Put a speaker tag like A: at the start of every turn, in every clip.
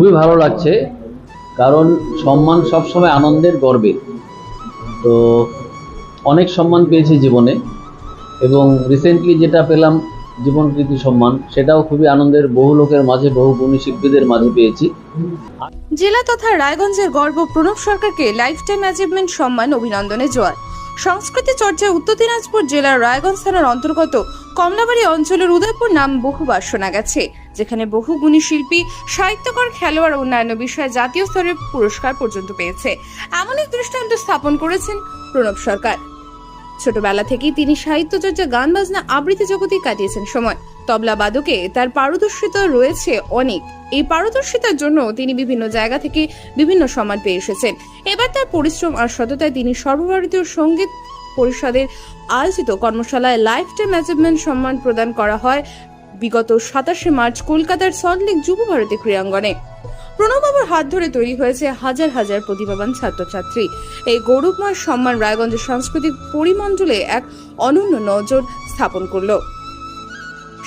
A: খুবই ভালো লাগছে, কারণ সম্মান সবসময় আনন্দের গর্বের তো অনেক সম্মান পেয়েছি জীবনে এবং রিসেন্টলি যেটা পেলাম জীবন প্রীতি সম্মান, সেটাও খুবই আনন্দের, বহু লোকের মাঝে বহু গুণী শিল্পীদের মাঝে পেয়েছি।
B: জেলা তথা রায়গঞ্জের গর্ব প্রণব সরকারকে লাইফ টাইম অ্যাচিভমেন্ট সম্মান অভিনন্দনে জোয়ার। সংস্কৃতি চর্চায় উত্তর দিনাজপুর জেলার রায়গঞ্জ থানার অন্তর্গত কমলাবাড়ি অঞ্চলের উদয়পুর নাম বহুবার শোনা গেছে। যেখানে বহু গুণী শিল্পী, সাহিত্যকর, খেলোয়াড় অন্যান্য বিষয়ে জাতীয় স্তরের পুরস্কার পর্যন্ত পেয়েছে। এমন এক দৃষ্টান্ত স্থাপন করেছেন প্রণব সরকার। ছোটবেলা থেকেই তিনি সাহিত্য চর্চা গান বাজনা আবৃত্তি জগতে কাটিয়েছেন সময়। তবলা বাদকে তার পারদর্শিতা রয়েছে অনেক। এই পারদর্শিতার জন্য তিনি বিভিন্ন জায়গা থেকে বিভিন্ন সম্মান পেয়ে এসেছেন। এবার তার পরিশ্রম আর সততায় তিনি সর্বভারতীয় সংগীত পরিষদের আয়োজিত কর্মশালায় লাইফ টাইম অ্যাচিভমেন্ট সম্মান প্রদান করা হয় বিগত সাতাশে মার্চ কলকাতার সল্টলেক যুব ভারতী ক্রীড়াঙ্গনে। প্রণববাবুর হাত ধরে তৈরি হয়েছে হাজার হাজার প্রতিভাবান ছাত্রছাত্রী। এই গৌরবময় সম্মান রায়গঞ্জের সাংস্কৃতিক পরিমণ্ডলে এক অনন্য নজর স্থাপন করল।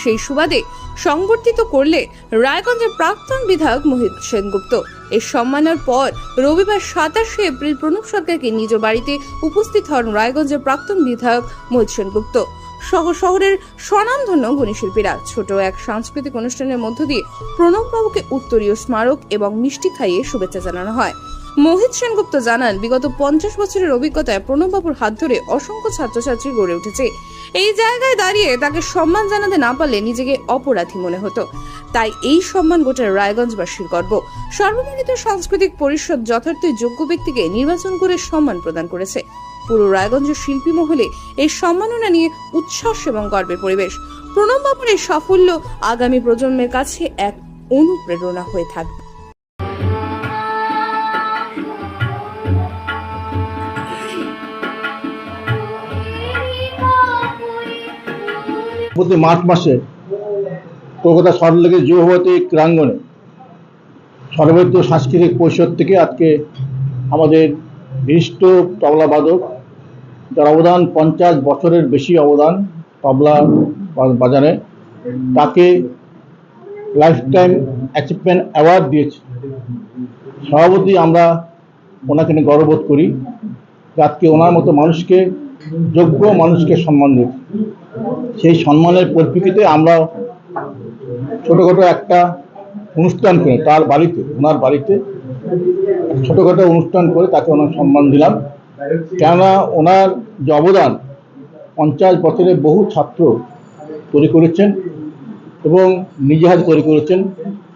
B: সেই সুবাদে সংবর্ধিত করলে রায়গঞ্জের প্রাক্তন বিধায়ক মোহিত সেনগুপ্ত। এই সম্মানের পর রবিবার সাতাশে এপ্রিল প্রণব সরকারকে নিজ বাড়িতে উপস্থিত হন রায়গঞ্জের প্রাক্তন বিধায়ক মোহিত সেনগুপ্ত। সহ শহরের স্বনামধন্য গুণী শিল্পীরা ছোট এক সাংস্কৃতিক অনুষ্ঠানের মধ্য দিয়ে প্রণববাবুকে উত্তরীয় স্মারক এবং মিষ্টি খাইয়ে শুভেচ্ছা জানানো হয়। মোহিত সেনগুপ্ত জানান, বিগত পঞ্চাশ বছরের অভিজ্ঞতায় প্রণববাবুর হাত ধরে অসংখ্য ছাত্রছাত্রী গড়ে উঠেছে। এই জায়গায় দাঁড়িয়ে তাকে সম্মান জানাতে না পারলে নিজেকে অপরাধী মনে হতো। তাই এই সম্মান গোটা রায়গঞ্জবাসীর গর্ব। সর্বমিলিত সাংস্কৃতিক পরিষদ যথার্থই যোগ্য ব্যক্তিকে নির্বাচন করে সম্মান প্রদান করেছে। পুরো রায়গঞ্জের শিল্পী মহলে এই সম্মাননা নিয়ে উচ্ছ্বাস এবং গর্বের পরিবেশ। প্রণব বাবুর এই সাফল্য আগামী প্রজন্মের কাছে এক অনুপ্রেরণা হয়ে থাকবে।
C: প্রতি মার্চ মাসে কলকাতা সরলেগের যুবভারতী ক্রীড়াঙ্গনে সর্বভারতীয় সাংস্কৃতিক পরিষদ থেকে আজকে আমাদের বিশিষ্ট তবলা বাদক যার অবদান পঞ্চাশ বছরের বেশি অবদান তবলা বাজারে, তাকে লাইফ টাইম অ্যাচিভমেন্ট অ্যাওয়ার্ড দিয়েছে। সভাপতি আমরা ওনাকে নিয়ে গর্ববোধ করি। আজকে ওনার মতো মানুষকে, যোগ্য মানুষকে সম্মান দিয়েছে। সেই সম্মানের পরিপ্রেক্ষিতে আমরা ছোটোখাটো একটা অনুষ্ঠান করে, তার বাড়িতে, ওনার বাড়িতে ছোটোখাটো অনুষ্ঠান করে তাকে ওনার সম্মান দিলাম। কেননা ওনার যে অবদান পঞ্চাশ বছরে বহু ছাত্র তৈরি করেছেন এবং নিজে হাতে তৈরি করেছেন,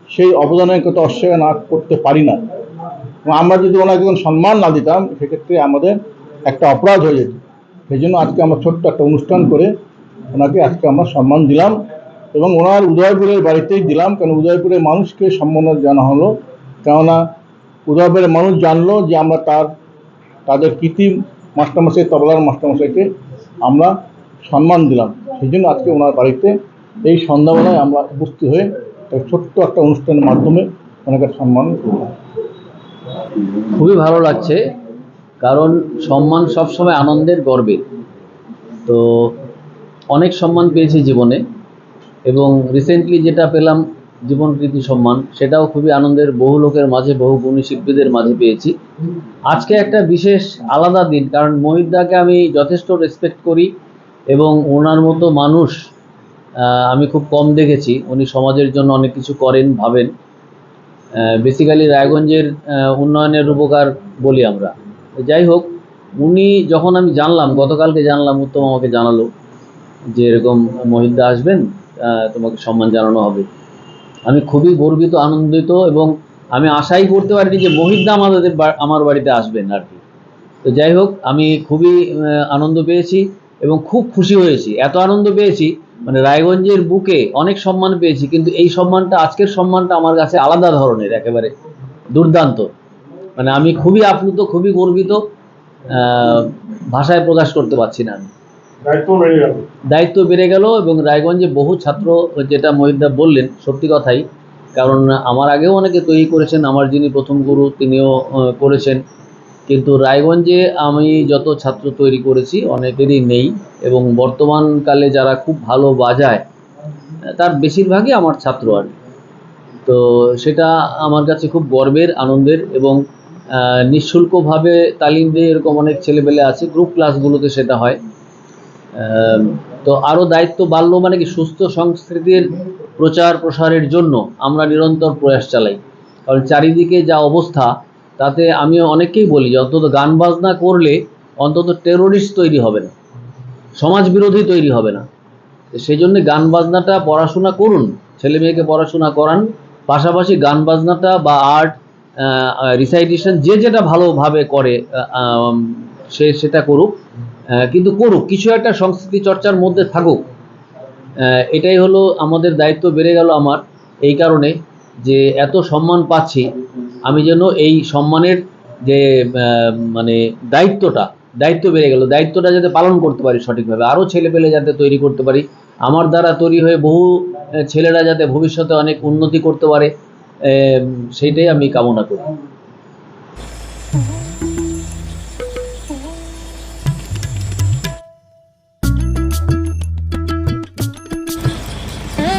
C: সেই অবদানের কথা অস্বীকার না করতে পারি না। আমরা যদি ওনাকে কোনো সম্মান না দিতাম, সেক্ষেত্রে আমাদের একটা অপরাধ হয়ে যেত। সেই জন্য আজকে আমরা ছোট্ট একটা অনুষ্ঠান করে ওনাকে আজকে আমরা সম্মান দিলাম এবং ওনার উদয়পুরের বাড়িতেই দিলাম কারণ উদয়পুরের মানুষকে সম্মান জানা হলো। কেননা উদয়পুরের মানুষ জানলো যে আমরা তার তাদের কৃতি মাস্টারমশাই, তবলার মাস্টারমশাইকে আমরা সম্মান দিলাম। সেই জন্য আজকে ওনার বাড়িতে এই সন্ধ্যাবেলায় আমরা উপস্থিত হয়ে ছোট্ট একটা অনুষ্ঠানের মাধ্যমে ওনাকে সম্মান
A: খুবই ভালো লাগছে, কারণ সম্মান সবসময় আনন্দের গর্বের তো অনেক সম্মান পেয়েছি জীবনে এবং রিসেন্টলি যেটা পেলাম জীবন প্রীতি, সম্মান, সেটাও খুবই আনন্দের। বহু লোকের মাঝে বহু গুণী শিল্পীদের মাঝে পেয়েছি। আজকে একটা বিশেষ আলাদা দিন, কারণ মহিদ্দাকে আমি যথেষ্ট রেসপেক্ট করি এবং ওনার মতো মানুষ আমি খুব কম দেখেছি। উনি সমাজের জন্য অনেক কিছু করেন, ভাবেন। বেসিক্যালি রায়গঞ্জের উন্নয়নের রূপকার বলি আমরা। যাই হোক, উনি যখন আমি জানলাম, গতকালকে জানলাম, উত্তম আমাকে জানালো যে এরকম মহিদ্দা আসবেন তোমাকে সম্মান জানানো হবে। আমি খুবই গর্বিত, আনন্দিত এবং আমি আশাই করতে পারিনি যে মহিদ্দা আমাদের আমার বাড়িতে আসবেন আর কি। তো যাই হোক, আমি খুবই আনন্দ পেয়েছি এবং খুব খুশি হয়েছি। এত আনন্দ পেয়েছি মানে রায়গঞ্জের বুকে অনেক সম্মান পেয়েছি, কিন্তু এই সম্মানটা, আজকের সম্মানটা আমার কাছে আলাদা ধরনের, একেবারে দুর্দান্ত। মানে আমি খুবই আপ্লুত, খুবই গর্বিত ভাষায় প্রকাশ করতে পারছি না আমি।
D: দায়িত্ব বেড়ে গেল।
A: এবং রায়গঞ্জে বহু ছাত্র যেটা মহিদা বললেন, সত্যি কথাই, কারণ আমার আগেও অনেকে তৈরি করেছেন, আমার যিনি প্রথম গুরু তিনিও করেছেন। কিন্তু রায়গঞ্জে আমি যত ছাত্র তৈরি করেছি, অনেকেরই নেই এবং বর্তমানকালে যারা খুব ভালো বাজায়, তার বেশিরভাগই আমার ছাত্র আর। তো সেটা আমার কাছে খুব গর্বের, আনন্দের এবং নিঃশুল্কভাবে তালিম দিয়ে এরকম অনেক ছেলেপেলে আছে গ্রুপ ক্লাসগুলোতে সেটা হয়। তো আরও দায়িত্ব বাড়লো মানে কি সুস্থ সংস্কৃতির প্রচার প্রসারের জন্য আমরা নিরন্তর প্রয়াস চালাই। কারণ চারিদিকে যা অবস্থা, তাতে আমি অনেককেই বলি যে অন্তত গান বাজনা করলে অন্তত টেরোরিস্ট তৈরি হবে না সমাজ বিরোধী তৈরি হবে না। সেই জন্য গান বাজনাটা পড়াশোনা করুন, ছেলে মেয়েকে পড়াশোনা করান, পাশাপাশি গান বাজনাটা বা আর্ট রিসাইটেশন যে যেটা ভালোভাবে করে সে সেটা করুক। কিন্তু করুক, কিছু একটা সংস্কৃতি চর্চার মধ্যে থাকুক। এটাই হলো আমাদের দায়িত্ব, বেড়ে গেল আমার এই কারণে যে এত সম্মান পাচ্ছি, আমি যেন এই সম্মানের যে মানে দায়িত্বটা, দায়িত্ব বেড়ে গেল, দায়িত্বটা যাতে পালন করতে পারি সঠিকভাবে আরও ছেলেপেলে যাতে তৈরি করতে পারি, আমার দ্বারা তৈরি হয়ে বহু ছেলেরা যাতে ভবিষ্যতে অনেক উন্নতি করতে পারে সেইটাই আমি কামনা করি।